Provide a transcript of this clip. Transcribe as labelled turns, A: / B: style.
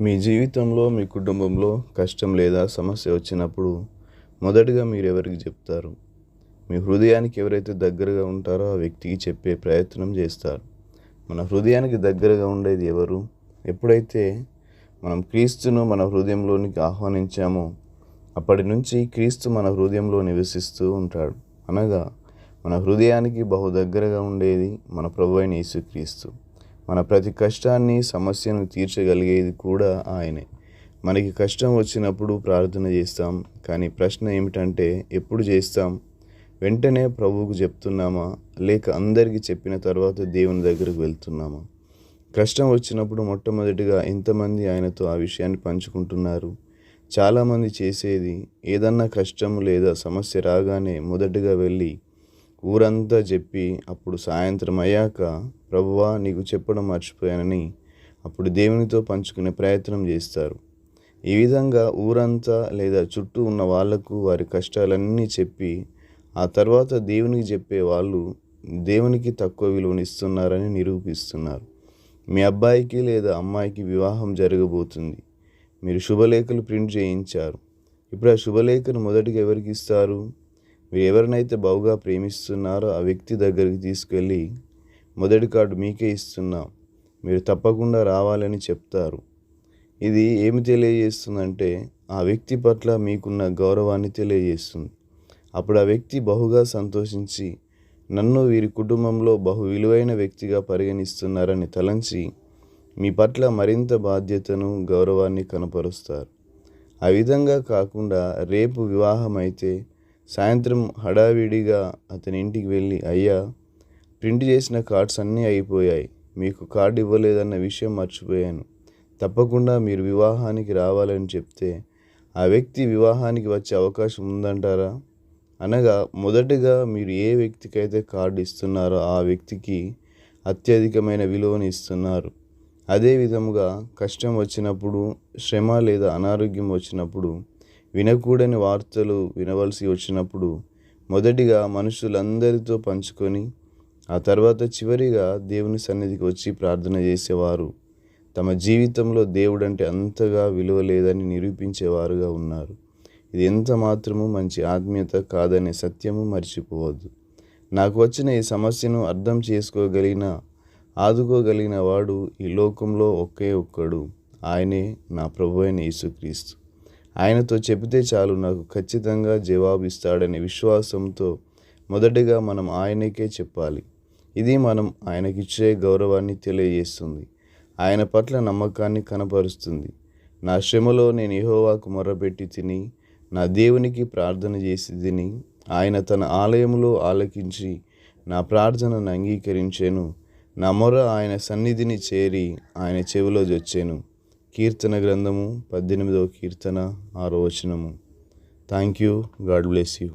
A: మీ జీవితంలో మీ కుటుంబంలో కష్టం లేదా సమస్య వచ్చినప్పుడు మొదటగా మీరు ఎవరికి చెప్తారు? మీ హృదయానికి ఎవరైతే దగ్గరగా ఉంటారో ఆ వ్యక్తికి చెప్పే ప్రయత్నం చేస్తారు. మన హృదయానికి దగ్గరగా ఉండేది ఎవరు? ఎప్పుడైతే మనం క్రీస్తును మన హృదయంలోనికి ఆహ్వానించామో అప్పటి నుంచి క్రీస్తు మన హృదయంలో నివసిస్తూ ఉంటాడు. అనగా మన హృదయానికి బహు దగ్గరగా ఉండేది మన ప్రభు అయిన యేసుక్రీస్తు. మన ప్రతి కష్టాన్ని సమస్యను తీర్చగలిగేది కూడా ఆయనే. మనకి కష్టం వచ్చినప్పుడు ప్రార్థన చేస్తాం కానీ ప్రశ్న ఏమిటంటే ఎప్పుడు చేస్తాం? వెంటనే ప్రభువుకు చెప్తున్నామా? లేక అందరికీ చెప్పిన తర్వాత దేవుని దగ్గరకు వెళ్తున్నామా? కష్టం వచ్చినప్పుడు మొట్టమొదటిగా ఎంతమంది ఆయనతో ఆ విషయాన్ని పంచుకుంటున్నారు? చాలామంది చేసేది ఏదన్నా కష్టం లేదా సమస్య రాగానే మొదటగా వెళ్ళి ఊరంతా చెప్పి అప్పుడు సాయంత్రం అయ్యాక ప్రభువా నీకు చెప్పడం మర్చిపోయానని అప్పుడు దేవునితో పంచుకునే ప్రయత్నం చేస్తారు. ఈ విధంగా ఊరంతా లేదా చుట్టూ ఉన్న వాళ్ళకు వారి కష్టాలన్నీ చెప్పి ఆ తర్వాత దేవునికి చెప్పే వాళ్ళు దేవునికి తక్కువ విలువనిస్తున్నారని నిరూపిస్తున్నారు. మీ అబ్బాయికి లేదా అమ్మాయికి వివాహం జరగబోతుంది. మీరు శుభలేఖలు ప్రింట్ చేయించారు. ఇప్పుడు ఆ శుభలేఖను మొదటిగా ఎవరికి ఇస్తారు? మీరు ఎవరినైతే బహుగా ప్రేమిస్తున్నారో ఆ వ్యక్తి దగ్గరికి తీసుకెళ్ళి మొదటి కార్డు మీకే ఇస్తున్నాం. మీరు తప్పకుండా రావాలని చెప్తారు. ఇది ఏమి తెలియజేస్తుందంటే ఆ వ్యక్తి పట్ల మీకున్న గౌరవాన్ని తెలియజేస్తుంది. అప్పుడు ఆ వ్యక్తి బహుగా సంతోషించి నన్ను వీరి కుటుంబంలో బహు విలువైన వ్యక్తిగా పరిగణిస్తున్నారని తలంచి మీ పట్ల మరింత బాధ్యతను గౌరవాన్ని కనపరుస్తారు. ఆ విధంగా కాకుండా రేపు వివాహం అయితే సాయంత్రం హడావిడిగా అతని ఇంటికి వెళ్ళి అయ్యా ప్రింట్ చేసిన కార్డ్స్ అన్నీ అయిపోయాయి. మీకు కార్డు ఇవ్వలేదన్న విషయం మర్చిపోయాను. తప్పకుండా మీరు వివాహానికి రావాలని చెప్తే ఆ వ్యక్తి వివాహానికి వచ్చే అవకాశం ఉందంటారా? అనగా మొదటగా మీరు ఏ వ్యక్తికైతే కార్డు ఇస్తున్నారో ఆ వ్యక్తికి అత్యధికమైన విలువను ఇస్తున్నారు. అదే విధముగా కష్టం వచ్చినప్పుడు శ్రమ లేదా అనారోగ్యం వచ్చినప్పుడు వినకూడని వార్తలు వినవలసి వచ్చినప్పుడు మొదటిగా మనుషులందరితో పంచుకొని ఆ తర్వాత చివరిగా దేవుని సన్నిధికి వచ్చి ప్రార్థన చేసేవారు. తమ జీవితంలో దేవుడంటే అంతగా విలువ లేదని నిరూపించేవారుగా ఉన్నారు. ఇది ఎంత మాత్రము మంచి ఆత్మీయత కాదనే సత్యము మర్చిపోవద్దు. నాకు వచ్చిన ఈ సమస్యను అర్థం చేసుకోగలిగిన ఆదుకోగలిగిన వాడు ఈ లోకంలో ఒకే ఒక్కడు. ఆయనే నా ప్రభు అయిన యేసుక్రీస్తు. ఆయనతో చెబితే చాలు నాకు ఖచ్చితంగా జవాబిస్తాడనే విశ్వాసంతో మొదటిగా మనం ఆయనకే చెప్పాలి. ఇది మనం ఆయనకిచ్చే గౌరవాన్ని తెలియజేస్తుంది. ఆయన పట్ల నమ్మకాన్ని కనపరుస్తుంది. నా శ్రమలో నేను ఇహోవాకు మొర్రపెట్టి తిని నా దేవునికి ప్రార్థన చేసి తిని ఆయన తన ఆలయంలో ఆలకించి నా ప్రార్థనను అంగీకరించాను. నా మొర ఆయన సన్నిధిని చేరి ఆయన చెవిలో జొచ్చాను. కీర్తన గ్రంథము పద్దెనిమిదవ కీర్తన ఆరో వచనము. Thank you God bless you